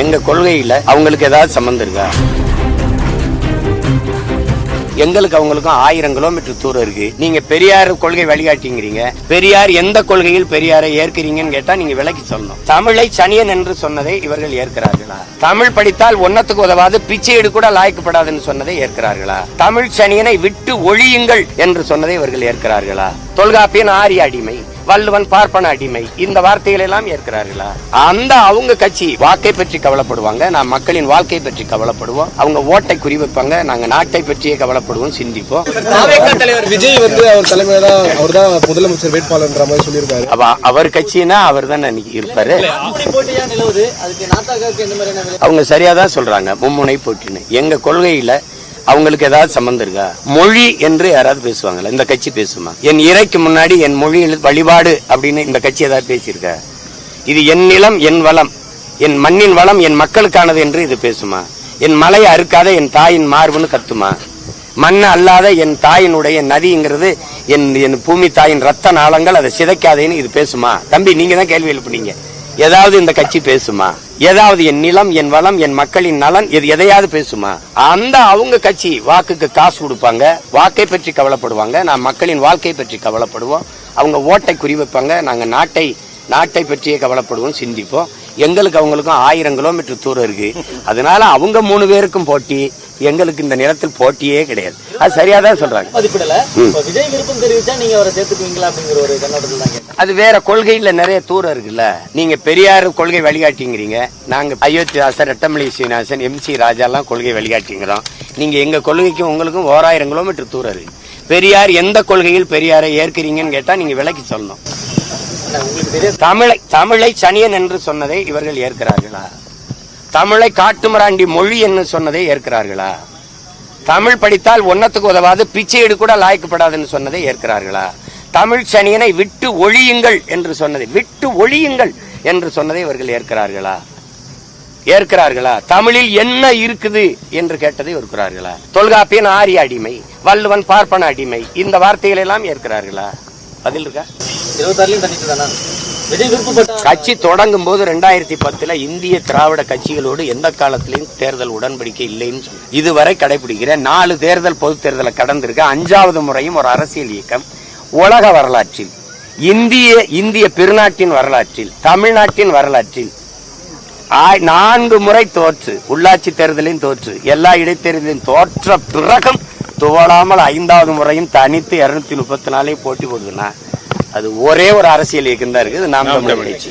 எங்க கொள்கையில அவங்களுக்கு ஏதாவது சம்பந்தம் இருக்கா? எங்களுக்கு அவங்களுக்கும் ஆயிரம் கிலோமீட்டர் தூரம் இருக்கு. நீங்க பெரியார் கொள்கை வழிகாட்டிங்கிறீங்க. பெரியார் எந்த கொள்கையில் பெரியாரை ஏற்கிறீங்கன்னு கேட்டா நீங்க விலக்கி சொல்லணும். தமிழை சனியன் என்று சொன்னதை இவர்கள் ஏற்கிறார்களா? தமிழ் படித்தால் ஒன்னத்துக்கு உதவாது பிச்சை எடு கூட லாய்க்கப்படாதுன்னு சொன்னதை ஏற்கிறார்களா? தமிழ் சனியனை விட்டு ஒழியுங்கள் என்று சொன்னதை இவர்கள் ஏற்கிறார்களா? தொல்காப்பியன் ஆரிய அடிமை வள்ளுவன் பார்ப்பன அடிமை. இந்த வார்த்தைகளை எல்லாம் ஏற்கிறார்களா? அந்த அவங்க கட்சி வாக்கை பற்றி கவலைப்படுவாங்க நான் மக்களின் வாழ்க்கை பற்றி கவலைப்படுவோம் அவங்க ஓட்டை குறிவைப்பாங்க நாங்க நாட்டை பற்றியே கவலைப்படுவோம் சிந்திப்போம். தலைவர் விஜய் வந்து அவர் தலைமையில அவர் தான் முதலமைச்சர் வேட்பாளர்ன்ற மாதிரி சொல்லியிருக்காரு. அப்ப அவர் கட்சினா அவர் தானே இருப்பாரு? அவங்க சரியா தான் சொல்றாங்க மும்முனை போட்டின்னு. எங்க கொள்கையில அவங்களுக்கு ஏதாவது சம்பந்தம் இருக்கா? மொழி என்று யாராவது பேசுவாங்களா? இந்த கட்சி பேசுமா? என் இறைக்கு முன்னாடி என் மொழியில் வழிபாடு அப்படின்னு இந்த கட்சி ஏதாவது பேசியிருக்கா? இது என் நிலம் என் வளம். என் மண்ணின் வளம் என் மக்களுக்கானது என்று இது பேசுமா? என் மலையை அறுக்காத என் தாயின் மார்புன்னு கத்துமா? மண் அல்லாத என் தாயினுடைய நதிங்கிறது என் என் பூமி தாயின் ரத்த நாளங்கள் அதை சிதைக்காதேன்னு இது பேசுமா? தம்பி நீங்க தான் கேள்வி எழுப்புனீங்க. ஏதாவது இந்த கட்சி பேசுமா? ஏதாவது என் நிலம் என் வளம் என் மக்களின் நலன் இது எதையாவது பேசுமா? அந்த அவங்க கட்சி வாக்குக்கு காசு கொடுப்பாங்க வாக்கை பற்றி கவலைப்படுவாங்க நான் மக்களின் வாழ்க்கை பற்றி கவலைப்படுவோம் அவங்க ஓட்டை குறிவைப்பாங்க நாங்கள் நாட்டை நாட்டை பற்றியே கவலைப்படுவோம் சிந்திப்போம். எங்களுக்கு அவங்களுக்கும் ஆயிரம் கிலோமீட்டர் தூரம் இருக்கு. அதனால அவங்க மூணு பேருக்கும் போட்டி எங்களுக்கு இந்த நிலத்தில் போட்டியே கிடையாது. அது சொல்றாங்க. கண்ணோட்டத்தில் தான் கேட்டேன். அது வேற கொள்கையில நிறைய தூரம் இருக்குல்ல. நீங்க பெரியார் கொள்கை வழிகாட்டிங்கிறீங்க. நாங்க அயோத்திதாசன் ரெட்டமலை சீனிவாசன் எம் சி ராஜாலாம் கொள்கை வழிகாட்டிங்கிறோம். நீங்க எங்க கொள்கைக்கும் உங்களுக்கும் ஓராயிரம் கிலோமீட்டர் தூரம் இருக்கு. பெரியார் எந்த கொள்கையில் பெரியாரை ஏற்கிறீங்கன்னு கேட்டா நீங்க விளக்கி சொல்லணும். தமிழை தமிழை சனியன் என்று சொன்னதை இவர்கள் ஏற்கிறார்களா? தமிழை காட்டுமிராண்டி மொழி என்று சொன்னதை ஏற்கிறார்களா? தமிழ் படித்தால் ஒன்னத்துக்கு உதவாது பிச்சையீடு கூட லாய்க்கப்படாதுன்னு சொன்னதை ஏற்கிறார்களா? தமிழ் சனியனை விட்டு ஒழியுங்கள் என்று சொன்னதை விட்டு ஒழியுங்கள் என்று சொன்னதை இவர்கள் ஏற்கிறார்களா? ஏற்கிறார்களா? தமிழில் என்ன இருக்குது என்று கேட்டதை ஏற்கிறார்களா தொல்காப்பியன் ஆரிய அடிமை வள்ளுவன் பார்ப்பன அடிமை இந்த வார்த்தைகள் எல்லாம் ஏற்கிறார்களா? பதில் இருக்கா? கட்சி தொடங்கும் போது ரெண்டாயிரத்தி பத்துல இந்திய திராவிட கட்சிகளோடு எந்த காலத்திலையும் தேர்தல் உடன்படிக்கை இல்லைன்னு சொன்ன இதுவரை கடைபிடிக்கிற நாலு தேர்தல் பொது தேர்தலை கடந்திருக்க அஞ்சாவது முறையும் ஒரு அரசியல் இயக்கம். உலக வரலாற்றில் இந்திய இந்திய பெருநாட்டின் வரலாற்றில் தமிழ்நாட்டின் வரலாற்றில் நான்கு முறை தோற்று உள்ளாட்சி தேர்தலையும் தோற்று எல்லா இடைத்தேர்தலையும் தோற்ற பிறகும் துவளாமல் ஐந்தாவது முறையும் தனித்து இருநூத்தி முப்பத்தி நாலையும் போட்டி போடுதுன்னா அது ஒரே ஒரு அரசியல் இயக்கம் தான் இருக்குது நாம் தமிழர் கட்சி.